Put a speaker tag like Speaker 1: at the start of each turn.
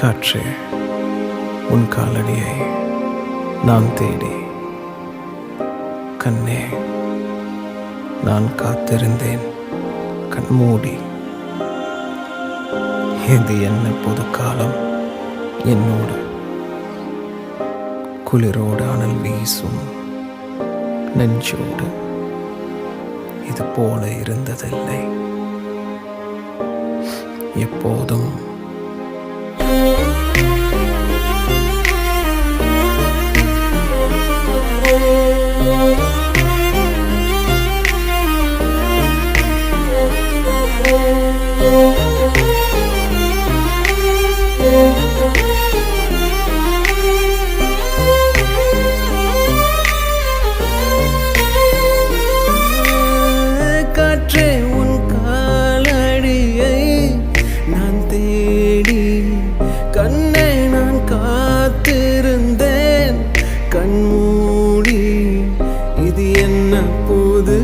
Speaker 1: காற்றே உன் காலடியை நான் தேடி. கண்ணே நான் காத்திருந்தேன். கண்மூடி இது என்ன பொது காலம்? என்னோடு குளிரோடு அனல் வீசும் நெஞ்சோடு. இது போல இருந்ததில்லை. எப்போதும்
Speaker 2: மொழி இது என்ன புது